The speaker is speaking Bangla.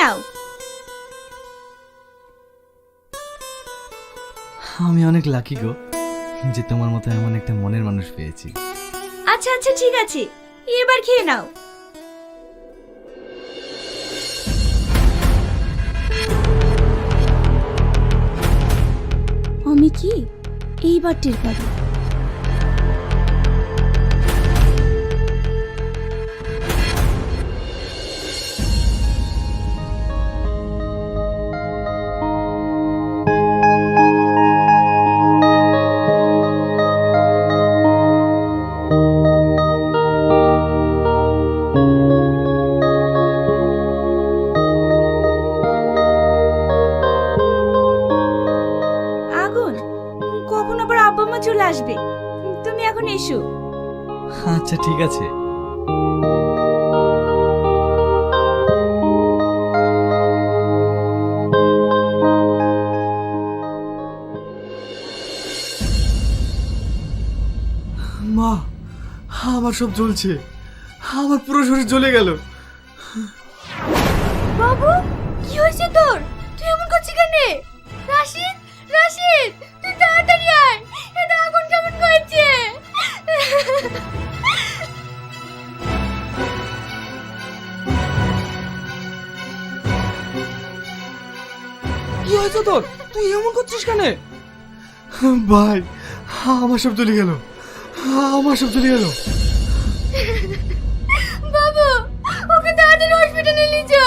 নাও। আমি অনেক লাকি গো যে তোমার মতো এমন একটা মনের মানুষ পেয়েছি। আচ্ছা আচ্ছা ঠিক আছে। এবার খেয়ে নাও। আমি কি? এইবার টের পাবো। চলে আসবে। তুমি এখন এসো। আচ্ছা ঠিক আছে। মা আমার সব জ্বলছে। আমার পুরো শরীর জ্বলে গেল। বাবু কি হয়েছে তোর? তুই এমন করছিস কেন? ভাই, আমার সব চলে গেল। আমার সব চলে গেল। বাবা, ওকে তাড়াতাড়ি হসপিটালে নিয়ে যা।